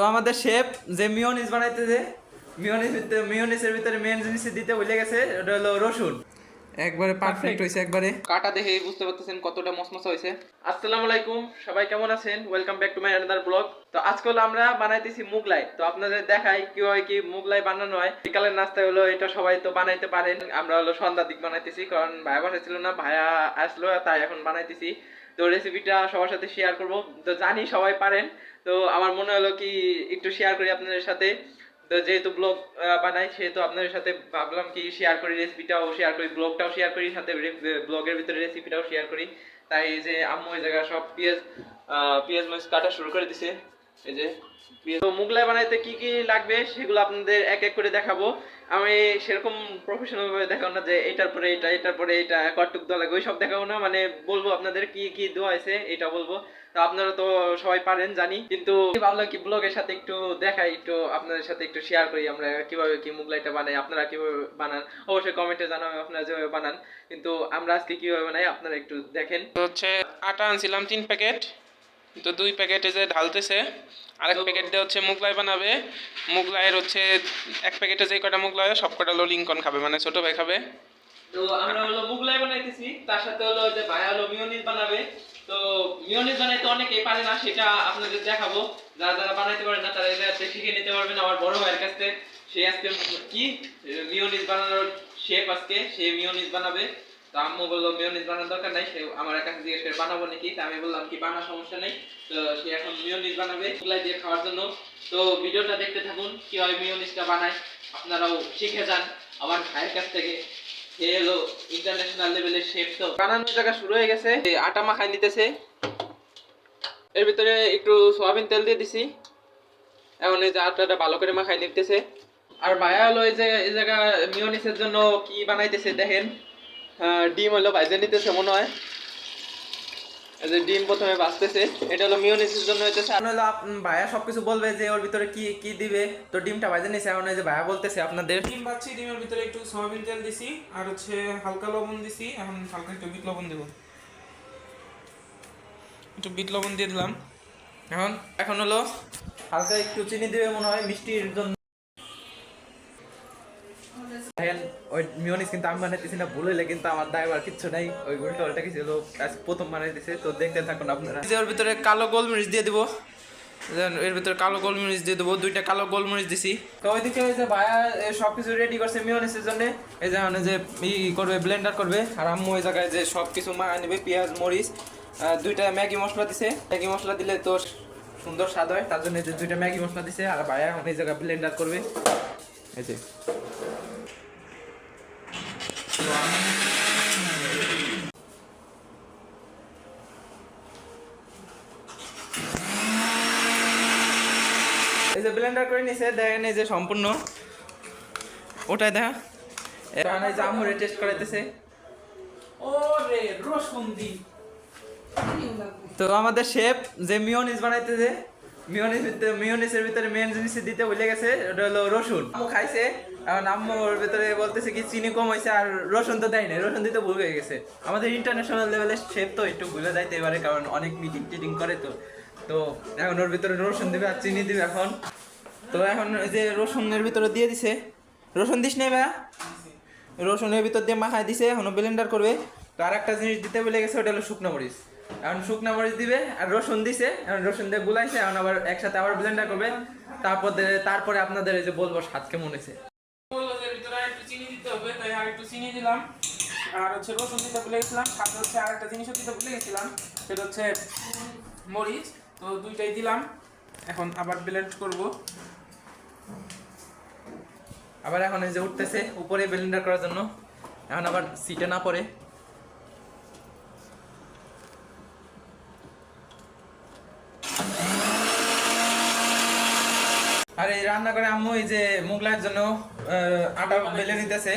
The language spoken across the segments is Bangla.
তো আমাদের শেফ যে মিওনিস বানাইতেছে মিওনিস ভিতরে মিওনিসের ভিতরে মেন জিনিস দিতে ভুলে গেছে ওটা হলো রসুন। একবারে পারফেক্ট হয়েছে একবারে। কাটা দেখে বুঝতে পারতেছেন কতটা মসমসা হয়েছে। আসসালামু আলাইকুম সবাই কেমন আছেন? Welcome back to my another blog তো আজকে হলো আমরা বানাইতেছি মুগলাই। তো আপনাদের দেখাই কীভাবে কি মুগলাই বানানো হয়। বিকালের নাস্তা হলো এটা সবাই তো বানাইতে পারেন। আমরা হলো সন্ধ্যার দিক বানাইতেছি কারণ ভাইয়া বাসা ছিল না ভাইয়া আসলো তাই এখন বানাইতেছি। তো রেসিপিটা সবার সাথে শেয়ার করব। তো জানি সবাই পারেন। তো আমার মনে হলো কি একটু শেয়ার করি আপনাদের সাথে। তো যেহেতু ব্লগ বানাই, সেহেতু আপনাদের সাথে ভাবলাম কি শেয়ার করি রেসিপিটাও শেয়ার করি ব্লগটাও শেয়ার করি, সাথে ব্লগের ভিতরে রেসিপিটাও শেয়ার করি। তাই যে আম্মু ওই জায়গায় সব পিঁয়াজ পেঁয়াজ মরিচ কাটা শুরু করে দিছে। এই তো মুগলাই বানাইতে কি কি লাগবে সেগুলো আপনাদের এক এক করে দেখাবো। আমি সেরকম প্রফেশনাল ভাবে দেখাবো না যে এটার পরে এটা, এটার পরে এটা কটুক দেওয়া লাগবে, ওইসব দেখাবো না। মানে বলব আপনাদের কি কি দেওয়া হয়েছে, এটা বলব। তো আপনারা তো সবাই পারেন, জানি। কিন্তু ভাবলাম কি ব্লগের সাথে একটু দেখাই, একটু আপনাদের সাথে একটু শেয়ার করি আমরা কীভাবে কি মুগলাইটা বানাই, আপনারা কীভাবে বানান। অবশ্যই কমেন্টে জানাবেন আপনারা যেভাবে বানান। কিন্তু আমরা আজকে কীভাবে বানাই, আপনারা একটু দেখেন। হচ্ছে আটা আনছিলাম তিন প্যাকেট তো দুই প্যাকেটে যে ঢালতেছে আরেক প্যাকেট দিয়ে হচ্ছে মুগলাই বানাবে। মুগলাইয়ের হচ্ছে এক প্যাকেটে যে কটা মুগলাই হয় সব কটা হলো লিঙ্কন খাবে মানে ছোট ভাই খাবে। তো আমরা হলো মুগলাই বানাইতেছি তার সাথে হলো যে ভাইয়া হলো মিওনিস বানাবে। তো মিওনিস বানাইতে অনেকেই পারে না সেটা আপনাদের দেখাবো। যারা যারা বানাইতে পারে না তারা এটা শিখে নিতে পারবেন আমার বড় ভাইয়ের কাছ থেকে। সে আজকে কি? মিওনিস বানানোর শেফ আজকে সে মিওনিস বানাবে। তো আম্মু বলল মিওনিস বানানোর দরকার নাই। সে আমার কাছে জিজ্ঞেস করে, বানাবো নাকি? তা আমি বললাম, কি বানা সমস্যা নেই। তো সে এখন মিওনিস বানাবে মুগলাই দিয়ে খাওয়ার জন্য। তো ভিডিওটা দেখতে থাকুন, কীভাবে মিওনিসটা বানায়। আপনারাও শিখে যান আমার ভাইয়ের কাছ থেকে। সে ইন্টারন্যাশনাল লেভেলের শেফ তো। বানানোর জায়গা শুরু হয়ে গেছে আটা মাখাই নিতেছে। এর ভিতরে একটু সয়াবিন তেল দিয়ে দিছি। এখন এই যে আটাটা ভালো করে মাখাই নিতেছে। আর ভাইয়া হলো এই যে, এই জায়গা মিওনিসের জন্য কি বানাইতেছে দেখেন। ডিম হলো ভাইজে নিতেছে মনে হয়। এই যে ডিম প্রথমে বাঁচতেছে এটা হলো মিওনিসের জন্য হইতেছে। আর হলো ভাইয়া সবকিছু বলবে যে ওর ভিতরে কি কি দিবে। তো ডিমটা ভাইজে নিছে এখন যে ভাইয়া বলতেছে আপনাদের। ডিম পাচ্ছি ডিমের ভিতরে একটু সয়াবিন তেল দিছি আর হচ্ছে হালকা লবণ দিছি। এখন হালকা একটু বিট লবণ দেবো। একটু বিট লবণ দিয়ে দিলাম। এখন এখন হলো হালকা একটু চিনি দিবে মনে হয় মিষ্টির জন্য। দেখেন ওই মিওনিস কিন্তু আমি বানাইতেছি না ভুল কিন্তু আমার দায়বার কিচ্ছু নাই। ওই উল্টো উল্টা কিছু হলো আজ প্রথম বানাইতেছে তো দেখতে থাকুন আপনারা। ওর ভিতরে কালো গোলমরিচ দিয়ে দিব। এর ভিতরে কালো গোলমরিচ দিয়ে দেবো দুইটা কালো গোলমরিচ দিছি। তো ওইদিকে ওই যে ভাইয়া সব কিছু রেডি করছে মিওনিসের জন্য। এই যে মানে যে ই করবে ব্লেন্ডার করবে। আর আম্মু ওই জায়গায় যে সব কিছু মা নেবে পেঁয়াজ মরিচ দুইটা ম্যাগি মশলা দিছে। ম্যাগি মশলা দিলে তো সুন্দর স্বাদ হয় তার জন্য যে দুইটা ম্যাগি মশলা দিছে। আর ভাইয়া এখন এই জায়গায় ব্লেন্ডার করবে। এই যে যে ব্লেন্ডার করে নিছে দেখেন এই যে সম্পূর্ণ। ওটাই দেখা। এখন এই যে আমুরে টেস্ট করাইতেছে। ওরে রসুন দি। তো আমাদের শেফ যে মিওনিস বানাইতেছে মিওনিস ভিতরে মিওনিসের ভিতরে মেন জিনিস দিতে ভুলে গেছে ওটা হলো রসুন। আম্মু খাইছে এখন আম্মুর ভিতরে বলতেছে কি চিনি কম হয়েছে আর রসুন তো দেয় না রসুন দিতে ভুল হয়ে গেছে। আমাদের ইন্টারন্যাশনাল লেভেলের শেফ তো একটু ভুলে যাইতে পারে কারণ অনেক মিটিং টিটিং করে তো। তো এখন ওর ভিতরে রসুন দিবে আর চিনি দিবে এখন। তো এখন ওই যে রসুনের ভিতরে দিয়ে দিছে। রসুন দিস নাই ভাইয়া রসুনের ভিতর দিয়ে মাখায় দিছে, এখনও ব্লেন্ডার করবে। তো আর একটা জিনিস দিতে বলে গেছে, ওটা হলো শুকনো মরিচ। এখন শুকনো মরিচ দিবে, আর রসুন দিছে, এখন রসুন দিয়ে গুলাইছে, এখন আবার একসাথে আবার ব্লেন্ডার করবে। তারপর তারপরে আপনাদের এই যে বলব স্বাদ কেমন হয়েছে। চিনি দিলাম। আর হচ্ছে রসুন দিতে ভুলে গেছিলাম, সাথে হচ্ছে আর একটা জিনিসও দিতে ভুলে গেছিলাম, সেটা হচ্ছে মরিচ। তো দুইটাই দিলাম, এখন আবার ব্লেন্ড করব। আবার এখন এই যে উঠতেছে উপরে ব্লেন্ডার করার জন্য। এখন আবার সিটে না পড়ে। আর এই রান্না করে আম্মু এই যে মুগলার জন্য আটা বেলে নিতেছে।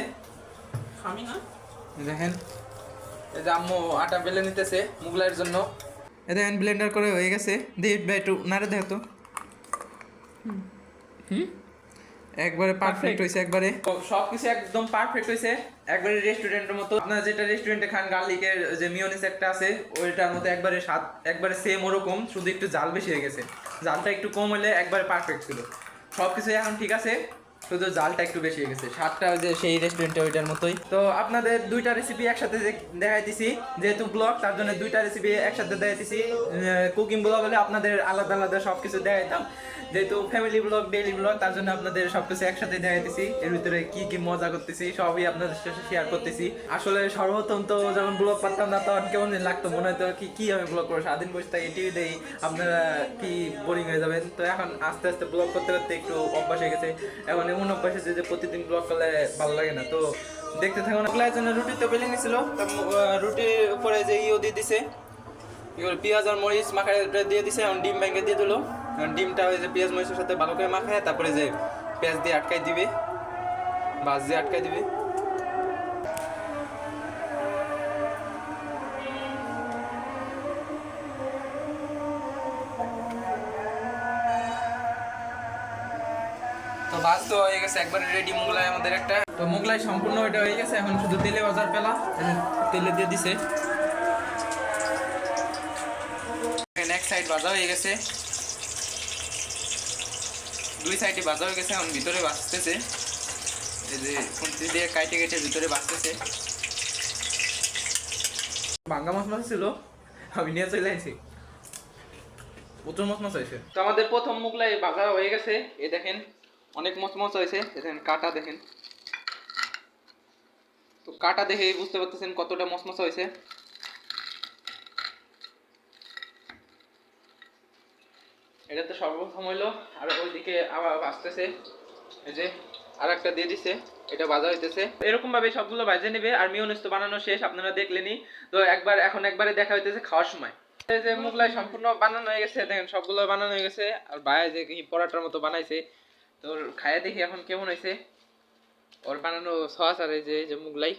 দেখেন এই যে আম্মু আটা বেলে নিতেছে মুগলাইয়ের জন্য। এ দেখেন ব্লেন্ডার করে হয়ে গেছে। দিয়ে একটু নাড়ে দেখো তো। হুম? একবারে পারফেক্ট হইছে একবারে। সবকিছু একদম পারফেক্ট হইছে। একবারে রেস্টুরেন্টের মতো। আপনারা যেটা রেস্টুরেন্টে খান গার্লিকের যে মিওনিস একটা আছে ওইটার মতো একবারে স্বাদ একবারে সেম ওরকম শুধু একটু জাল বেশি হয়ে গেছে। জালটা একটু কম হলে একবারে পারফেক্ট ছিল। সব কিছু এখন ঠিক আছে। শুধু জালটা একটু বেশি হয়ে গেছে। যে সেই রেস্টুরেন্টে ওইটার মতোই। তো আপনাদের দুইটা রেসিপি একসাথে দেখাইতেছি, যেহেতু ব্লগ তার জন্য দুইটা রেসিপি একসাথে দেখাইতেছি। কুকিং ব্লগ হলে আপনাদের আলাদা আলাদা সব কিছু দেখাইতাম। যেহেতু ফ্যামিলি ব্লগ ডেইলি ব্লগ তার জন্য আপনাদের সবকিছু একসাথে দেখাইতেছি। এর ভিতরে কি কি মজা করতেছি, সবই আপনাদের সাথে শেয়ার করতেছি। আসলে সর্বপ্রথম তো যখন ব্লগ পারতাম না, তখন কেমন লাগতো মনে হতো কি কি আমি ব্লগ করব? স্বাধীন বসে থাকি টিভি দেই আপনারা কি বোরিং হয়ে যাবেন? তো এখন আস্তে আস্তে ব্লগ করতে করতে একটু অভ্যাস হয়ে গেছে। এখন এমন অভ্যাস হয়েছে যে প্রতিদিন ব্লগ করলে ভালো লাগে না। তো দেখতে থাকুন ওগুলোর জন্য রুটি তো পেলে নিছিল। রুটির উপরে যে ইও দিয়ে দিছে পেঁয়াজ আর মরিচ মাখায় দিয়ে দিছে, এখন ডিম ব্যাঙ্গে দিয়ে দিলো। ডিমটা ওই যে পেঁয়াজ মরিচের সাথে ভালো করে মাখায়, তারপরে যে পেঁয়াজ দিয়ে আটকাই দিবে, বাস দিয়ে আটকাই দিবে। ভাজ হয়ে গেছে, একবারে রেডি মোগলাই আমাদের একটা। তো মোগলাই সম্পূর্ণ এটা হয়ে গেছে, এখন শুধু তেলে বাজার পেলা তেলে দিয়ে দিছে। এক সাইড ভাজা হয়ে গেছে। দুই সাইডে ভাজা হয়ে গেছে, এখন ভিতরে বাঁচতেছে এই যে দিয়ে কাইটে কেটে ভিতরে বাঁচতেছে ভাঙ্গা মাছ মাছ ছিল, আমি নিয়ে চলে আসছি প্রচুর মাছ মাছ হয়েছে। তো আমাদের প্রথম মুগলাই ভাজা হয়ে গেছে এ দেখেন। অনেক মচ মচ হয়েছে। দেখেন, কাটা দেখেন। তো কাটা দেখে বুঝতে পারতেছেন কতটা মচমচ হয়েছে। এটা তো সর্বপ্রথম হইল, আর ওইদিকে আবার আসতেছে। এই যে আর একটা দিয়ে দিছে, এটা ভাজা হইতেছে। এরকম ভাবে সবগুলো ভাজে নেবে, আর মিওনিস তো বানানো শেষ, আপনারা দেখলেনই। তো একবার, এখন একবারে দেখা হইতেছে খাওয়ার সময়। যে মুগলাই সম্পূর্ণ বানানো হয়ে গেছে, দেখেন, সবগুলো বানানো হয়ে গেছে। আর ভাই যে পরাটার মতো বানাইছে তো ওর খায়া দেখি এখন কেমন হয়েছে ওর বানানো সস আর এই যে যে মুগলাই।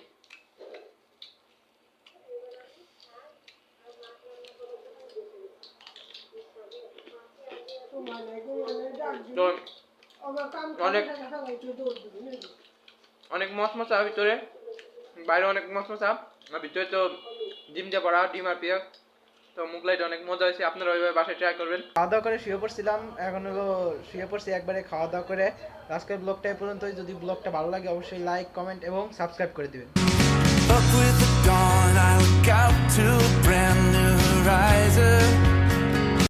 অনেক অনেক মশমশা ভিতরে। বাইরে অনেক মশমশা ভিতরে তো ডিম দিয়ে পড়া ডিম আর পেঁয়াজ। তো মুগলাইটা অনেক মজা হয়েছে। আপনারা ওইভাবে বাসায় ট্রাই করবেন। খাওয়া দাওয়া করে শুয়ে পড়ছিলাম। এখন হলো শুয়ে পড়ছি একবারে খাওয়া দাওয়া করে। আজকের ব্লগটা পর্যন্ত পর্যন্তই। যদি ব্লগটা ভালো লাগে অবশ্যই লাইক কমেন্ট এবং সাবস্ক্রাইব করে দিবেন। Up with the dawn, I look out to a brand new horizon.